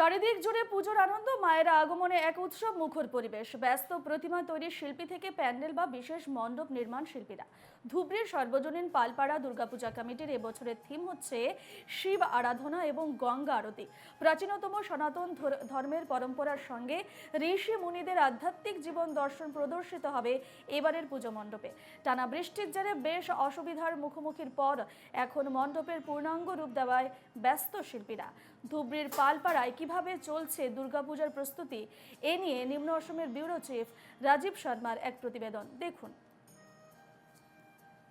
চারিদিক জুড়ে পুজোর আনন্দ, মায়ের আগমনে এক উৎসব মুখর পরিবেশ। ব্যস্ত প্রতিমা তৈরির শিল্পী থেকে প্যান্ডেল বা বিশেষ মণ্ডপ নির্মাণ শিল্পীরা। ধুবড়ির সর্বজনীন পালপাড়া দুর্গাপূজা কমিটির এবছরের থিম হচ্ছে শিব আরাধনা এবং গঙ্গা আরতি। প্রাচীনতম সনাতন ধর্মের পরম্পরার সঙ্গে ঋষি মুনিদের আধ্যাত্মিক জীবন দর্শন প্রদর্শিত হবে এবারের পুজো মণ্ডপে। টানা বৃষ্টির জেরে বেশ অসুবিধার মুখোমুখির পর এখন মণ্ডপের পূর্ণাঙ্গ রূপ দেওয়ায় ব্যস্ত শিল্পীরা। ধুবড়ির পালপাড়ায় কীভাবে চলছে দুর্গাপূজার প্রস্তুতি এ নিয়ে নিম্ন অসমের ব্যুরো চিফ রাজীব শর্মার এক প্রতিবেদন। দেখুন।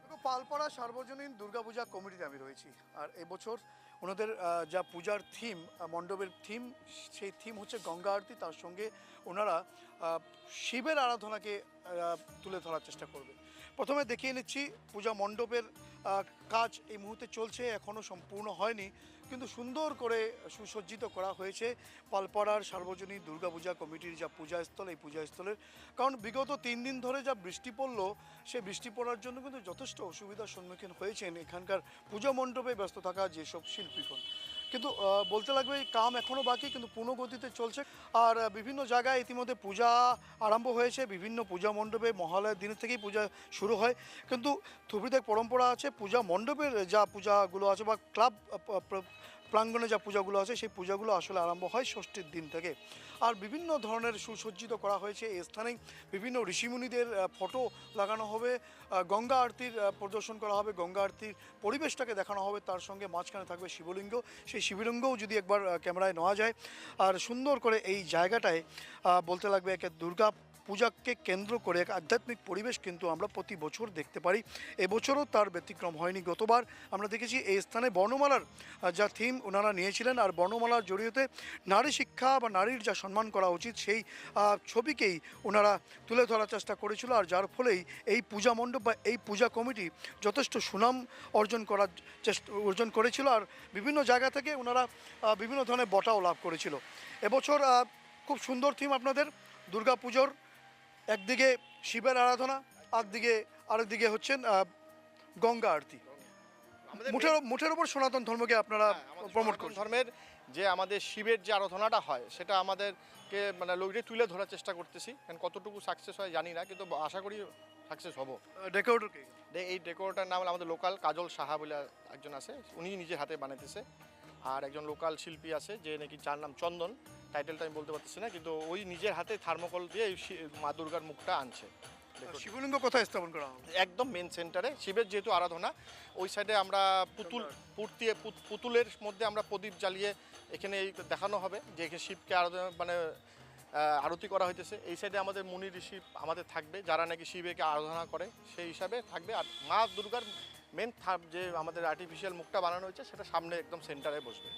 দেখো, পালপাড়া সার্বজনীন দুর্গাপূজা কমিটিতে আমি রয়েছি। আর এবছর ওনাদের যা পূজার থিম মণ্ডপের থিম সেই থিম হচ্ছে গঙ্গা আরতি। তার সঙ্গে ওনারা শিবের আরাধনাকে তুলে ধরার চেষ্টা করবে। প্রথমে দেখিয়ে নিচ্ছি পূজা মণ্ডপের কাজ এই মুহূর্তে চলছে এখনও সম্পূর্ণ হয়নি। কিন্তু সুন্দর করে সুসজ্জিত করা হয়েছে পালপাড়ার সার্বজনীন দুর্গাপূজা কমিটির যা পূজাস্থল, এই পূজাস্থলের। কারণ বিগত তিন দিন ধরে যা বৃষ্টি পড়ল সে বৃষ্টি পড়ার জন্য কিন্তু যথেষ্ট অসুবিধার সম্মুখীন হয়েছেন এখানকার পুজো মণ্ডপে ব্যস্ত থাকা যেসব শিল্পীগণ। কিন্তু বলতে লাগবে এই কাম এখনও বাকি, কিন্তু পূর্ণ গতিতে চলছে। আর বিভিন্ন জায়গায় ইতিমধ্যে পূজা আরম্ভ হয়েছে, বিভিন্ন পূজা মণ্ডপে, মহালয়ের দিনের থেকেই পূজা শুরু হয়। কিন্তু থুবড়িতে পরম্পরা আছে, পূজা মণ্ডপের যা পূজাগুলো আছে বা ক্লাব প্রাঙ্গণে যা পূজাগুলো আছে, সেই পূজাগুলো আসলে আরম্ভ হয় ষষ্ঠীর দিন থেকে। আর বিভিন্ন ধরনের সুসজ্জিত করা হয়েছে এই স্থানেই। বিভিন্ন ঋষিমুনিদের ফটো লাগানো হবে গঙ্গা আরতির প্রদর্শন করা হবে, গঙ্গা আরতির পরিবেশটাকে দেখানো হবে। তার সঙ্গে মাঝখানে থাকবে শিবলিঙ্গ। সেই শিবলিঙ্গও যদি একবার ক্যামেরায় নেওয়া যায়। আর সুন্দর করে এই জায়গাটায় বলতে লাগবে একে দুর্গা পূজাকে কেন্দ্র করে এক আধ্যাত্মিক পরিবেশ কিন্তু আমরা প্রতি বছর দেখতে পারি। এবছরও তার ব্যতিক্রম হয়নি, গতবার আমরা দেখেছি এই স্থানে বর্ণমালার যা থিম ওনারা নিয়েছিলেন আর বর্ণমালার জড়িয়তে নারী শিক্ষা বা নারীর যা সম্মান করা উচিত সেই ছবিকেই ওনারা তুলে ধরার চেষ্টা করেছিল আর যার ফলেই এই পূজা মণ্ডপ বা এই পূজা কমিটি যথেষ্ট সুনাম অর্জন করার চেষ্টা, অর্জন করেছিল আর বিভিন্ন জায়গা থেকে ওনারা বিভিন্ন ধরনের বটাও লাভ করেছিল। এবছর খুব সুন্দর থিম আপনাদের দুর্গা পুজোর একদিকে শিবের আরাধনা একদিকে আরেকদিকে হচ্ছেন গঙ্গা আরতি। মুঠের মুঠের ওপর সনাতন ধর্মকে আপনারা হ্যাঁ, প্রমোট করছেন। ধর্মের যে আমাদের শিবের যে আরাধনাটা হয় সেটা আমাদেরকে মানে লোকটি তুলে ধরার চেষ্টা করতেছি। কারণ কতটুকু সাকসেস হয় জানি না কিন্তু আশা করি সাকসেস হব। ডেকোরেটরকে দে- এই ডেকোরটার নাম আমাদের লোকাল কাজল সাহা বলে একজন আছে উনি নিজের হাতে বানাইতেছে। আর একজন লোকাল শিল্পী আছে যে নাকি যার নাম চন্দন। টাইটেলটা আমি বলতে পারতেছি না কিন্তু ওই নিজের হাতে থার্মোকল দিয়ে এই মা দুর্গার মুখটা আনছে। শিবলিঙ্গ কোথায় স্থাপন করা হবে? একদম মেন সেন্টারে শিবের যেহেতু আরাধনা ওই সাইডে আমরা পুতুল পুর্তি- পুতুলের মধ্যে আমরা প্রদীপ জ্বালিয়ে এখানে এই দেখানো হবে যে এখানে শিবকে আরাধনা মানে আরতি করা হইতেছে। এই সাইডে আমাদের মুনি ঋষি আমাদের থাকবে যারা নাকি শিবেকে আরাধনা করে সেই হিসাবে থাকবে। আর মা দুর্গার মেন যে আমাদের আর্টিফিশিয়াল মুখটা বানানো হয়েছে সেটা সামনে একদম সেন্টারে বসবে।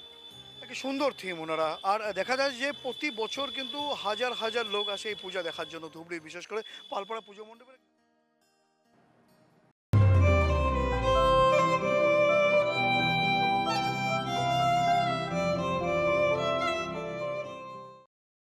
সুন্দর থিম ওনারা। আর দেখা যায় যে প্রতি বছর কিন্তু হাজার হাজার লোক আসে এই পূজা দেখার জন্য ধুবড়ি, বিশেষ করে পালপাড়া পুজো মণ্ডপের